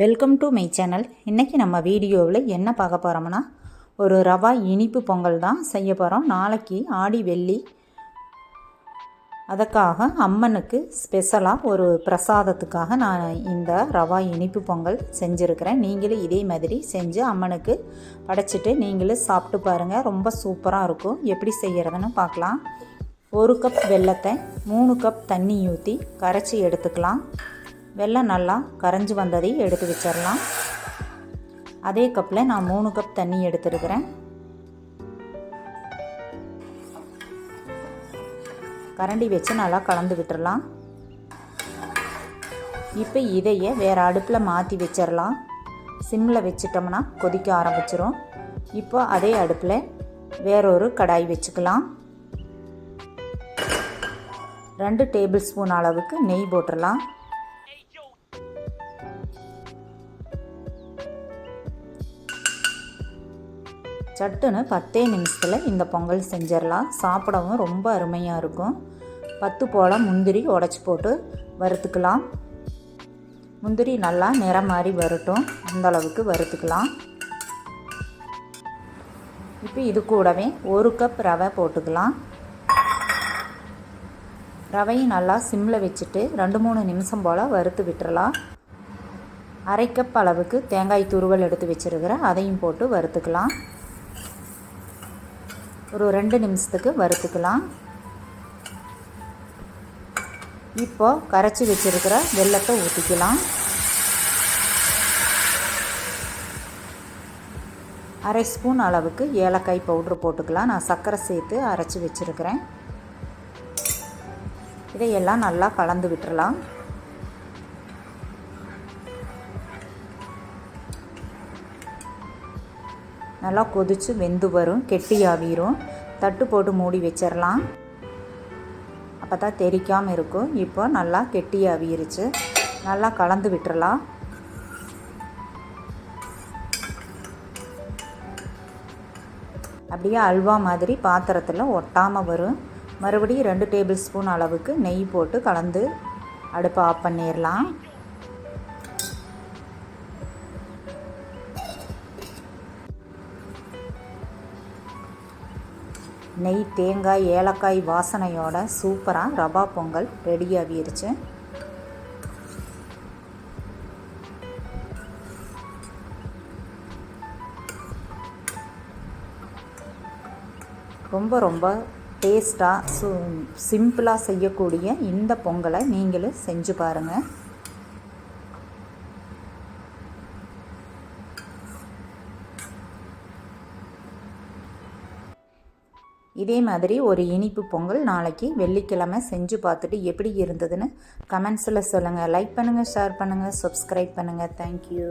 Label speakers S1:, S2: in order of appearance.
S1: Welcome to my channel இன்றைக்கி நம்ம வீடியோவில் என்ன பார்க்க போகிறோம்னா ஒரு ரவா இனிப்பு பொங்கல் தான் செய்ய போகிறோம் நாளைக்கு ஆடி வெள்ளி. அதற்காக அம்மனுக்கு ஸ்பெஷலாக ஒரு பிரசாதத்துக்காக நான் இந்த ரவா இனிப்பு பொங்கல் செஞ்சுருக்கிறேன். நீங்களும் இதே மாதிரி செஞ்சு அம்மனுக்கு படைச்சிட்டு நீங்களும் சாப்பிட்டு பாருங்கள் ரொம்ப சூப்பராக இருக்கும். எப்படி செய்கிறதுன்னு பார்க்கலாம். ஒரு கப் வெல்லத்தை மூணு கப் தண்ணி ஊற்றி கரைச்சி எடுத்துக்கலாம். வெள்ளம் நல்லா கரைஞ்சி வந்ததை எடுத்து வச்சிடலாம். அதே கப்பில் நான் மூணு கப் தண்ணி எடுத்துருக்கிறேன். கரண்டி வச்சு நல்லா கலந்து விட்டுடலாம் இப்போ இதையே வேறு அடுப்பில் மாற்றி வச்சிடலாம். சிம்மில் வச்சிட்டோம்னா கொதிக்க ஆரம்பிச்சிரும். இப்போ அதே அடுப்பில் வேறொரு கடாய் வச்சுக்கலாம். ரெண்டு டேபிள் ஸ்பூன் அளவுக்கு நெய் போட்டுடலாம். சட்டுன்னு பத்தே நிமிஷத்தில் இந்த பொங்கல் செஞ்சிடலாம். சாப்பிடவும் ரொம்ப அருமையாக இருக்கும். பத்து போல் முந்திரி உடச்சி போட்டு வறுத்துக்கலாம். முந்திரி நல்லா நிறம் மாதிரி வரட்டும். அந்த அளவுக்கு வறுத்துக்கலாம். இப்போ இது கூடவே ஒரு கப் ரவை போட்டுக்கலாம். ரவையும் நல்லா சிம்மில் வச்சுட்டு ரெண்டு மூணு நிமிஷம் போல் வறுத்து விட்டுறலாம். அரை கப் அளவுக்கு தேங்காய் துருவல் எடுத்து வச்சுருக்கிறேன் அதையும் போட்டு வறுத்துக்கலாம். ஒரு ரெண்டு நிமிஷத்துக்கு வறுத்துக்கலாம். இப்போ கரைச்சி வச்சுருக்கிற வெள்ளத்தை ஊற்றிக்கலாம் அரை ஸ்பூன் அளவுக்கு ஏலக்காய் பவுட்ரு போட்டுக்கலாம். நான் சர்க்கரை சேர்த்து அரைச்சி வச்சுருக்கிறேன். இதையெல்லாம் நல்லா கலந்து விட்டுறலாம். நல்லா கொதித்து வெந்து வரும். கெட்டி தட்டு போட்டு மூடி வச்சிடலாம் அப்போ தான் தெரிக்காமல் இருக்கும். இப்போ நல்லா கெட்டியாகிருச்சு நல்லா கலந்து விட்டுறலாம். அப்படியே அல்வா மாதிரி பாத்திரத்தில் ஒட்டாமல் வரும். மறுபடியும் ரெண்டு டேபிள் ஸ்பூன் அளவுக்கு நெய் போட்டு கலந்து அடுப்பை ஆஃப் பண்ணிடலாம் நெய் தேங்காய் ஏலக்காய் வாசனையோட சூப்பராக ரவா பொங்கல் ரெடி ஆகிருச்சு ரொம்ப ரொம்ப டேஸ்ட்டாக சு சிம்பிளாக செய்யக்கூடிய இந்த பொங்கலை நீங்களும் செஞ்சு பாருங்கள் இதே மாதிரி ஒரு இனிப்பு பொங்கல் நாளைக்கு வெள்ளிக்கிழமை செஞ்சு பார்த்துட்டு எப்படி இருந்ததுன்னு கமெண்ட்ஸில் சொல்லுங்கள் லைக் பண்ணுங்கள் ஷேர் பண்ணுங்கள் சப்ஸ்கிரைப் பண்ணுங்கள் தேங்க்யூ